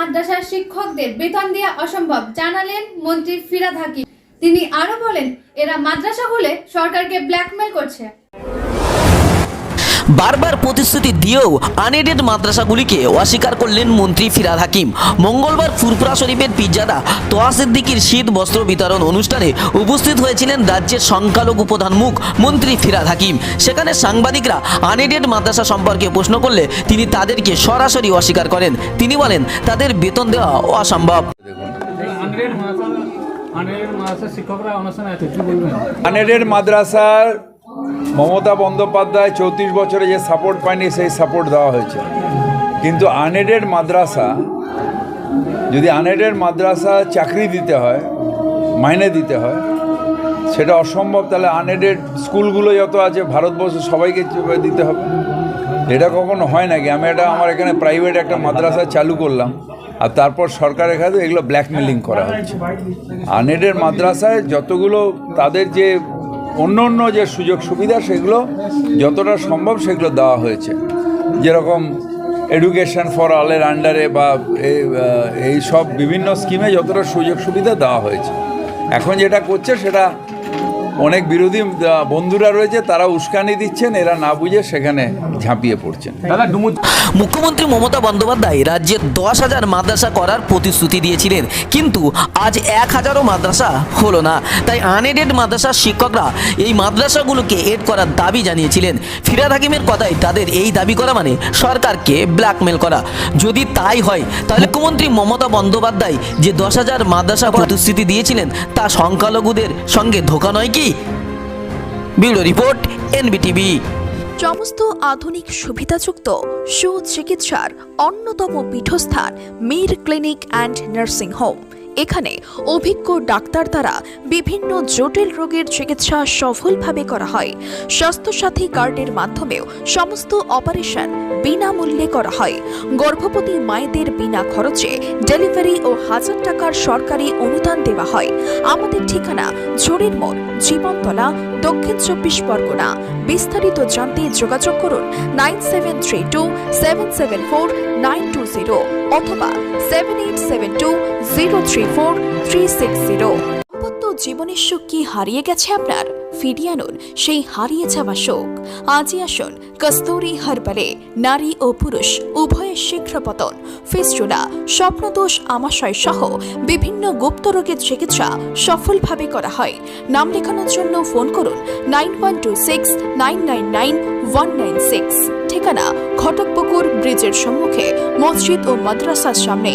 মাদ্রাসার শিক্ষকদের বেতন দেওয়া অসম্ভব, জানালেন মন্ত্রী ফিরাদ হাকিম। তিনি আরও বলেন, এরা মাদ্রাসা হলে সরকারকে ব্ল্যাকমেল করছে। বারবার প্রতিশ্রুতি দিয়েও আনএডেড মাদ্রাসাগুলিকে অস্বীকার করলেন মন্ত্রী ফিরাদ হাকিম। মঙ্গলবার ফুরফুরা শরীফের পিজ্জাদা তোয়া সিদ্দিকির শীত বস্ত্র বিতরণ অনুষ্ঠানে উপস্থিত হয়েছিলেন রাজ্যের সংখ্যালঘু প্রধান মুখ মন্ত্রী ফিরাদ হাকিম। সেখানে সাংবাদিকরা আনএডেড মাদ্রাসা সম্পর্কে প্রশ্ন করলে তিনি তাদেরকে সরাসরি অস্বীকার করেন। তিনি বলেন তাদের বেতন দেওয়া অসম্ভব। আনরেড মাদ্রাসা শিক্ষকরা অনুষ্ঠানে আছে কি বলবেন? আনেডেড মাদ্রাসার মমতা বন্দ্যোপাধ্যায় চৌত্রিশ বছরে যে সাপোর্ট পায়নি, সেই সাপোর্ট দেওয়া হয়েছে। কিন্তু আনএডেড মাদ্রাসা, যদি আনএডেড মাদ্রাসা চাকরি দিতে হয়, মাইনে দিতে হয়, সেটা অসম্ভব। তাহলে আনএডেড স্কুলগুলো যত আছে, ভারতবর্ষে সবাইকে দিতে হবে। এটা কখনো হয় নাকি? আমি এটা আমার এখানে প্রাইভেট একটা মাদ্রাসা চালু করলাম, আর তারপর সরকারের কাছে এগুলো ব্ল্যাকমেলিং করা হচ্ছে। আনএডেড মাদ্রাসায় যতগুলো তাদের যে অন্য অন্য যে সুযোগ সুবিধা সেগুলো যতটা সম্ভব সেগুলো দেওয়া হয়েছে। যেরকম এডুকেশন ফর অলের আন্ডারে বা এই, সব বিভিন্ন স্কিমে যতটা সুযোগ সুবিধা দেওয়া হয়েছে। এখন যেটা করছে সেটা অনেক বিরোধী বন্ধুরা রয়েছে তারা উস্কানি দিচ্ছেন এরা না বুঝে সেখানে ঝাঁপিয়ে পড়ছেন। মুখ্যমন্ত্রী মমতা বন্দ্যোপাধ্যায় রাজ্যে দশ হাজার মাদ্রাসা করার প্রতিশ্রুতি দিয়েছিলেন কিন্তু আজ এক হাজারও মাদ্রাসা হলো না। তাই আনএডেড মাদ্রাসার শিক্ষকরা এই মাদ্রাসাগুলোকে এড করার দাবি জানিয়েছিলেন। ফিরাদ হাকিমের কথায় তাদের এই দাবি করা মানে সরকারকে ব্ল্যাকমেল করা। যদি তাই হয় তাহলে মুখ্যমন্ত্রী মমতা বন্দ্যোপাধ্যায় যে দশ হাজার মাদ্রাসা প্রতিশ্রুতি দিয়েছিলেন তা সংখ্যালঘুদের সঙ্গে ধোকা নয় কি? Bureau report NBTV. সমস্ত আধুনিক সুবিধাযুক্ত সুচিকিৎসার অন্যতম পীঠস্থান Mir clinic and nursing home. এখানে অভিজ্ঞ ডাক্তার দ্বারা বিভিন্ন জটিল রোগের চিকিৎসা সফলভাবে করা হয়। স্বাস্থ্যসাথী কার্ডের মাধ্যমেও সমস্ত অপারেশন বিনামূল্যে করা হয়। গর্ভবতী মায়েদের বিনা খরচে ডেলিভারি ও হাজার টাকার সরকারি অনুদান দেওয়া হয়। আমাদের ঠিকানা ঝুড়ির মোড়, জীবনতলা, দক্ষিণ চব্বিশ পরগনা। বিস্তারিত জানতে যোগাযোগ করুন nine seven three two seven seven four nine zero অথবা seven eight three four three six zero দাম্পত্য জীবনের সুখ কি হারিয়ে গেছে আপনার? ফিরিয়ে আনুন সেই হারিয়ে যাওয়া শোক আজই আসুন কস্তুরি হারবালে নারী ও পুরুষ, উভয়ের শীঘ্র পতন। ফিস্টুলা, স্বপ্নদোষ আমাশয় সহ বিভিন্ন গুপ্ত রোগের চিকিৎসা সফলভাবে করা হয়। নাম লেখানোর জন্য ফোন করুন nine one two six nine nine nine one nine six. ঠিকানা ঘটকপুকুর ব্রিজের সম্মুখে মসজিদ ও মাদ্রাসার সামনে।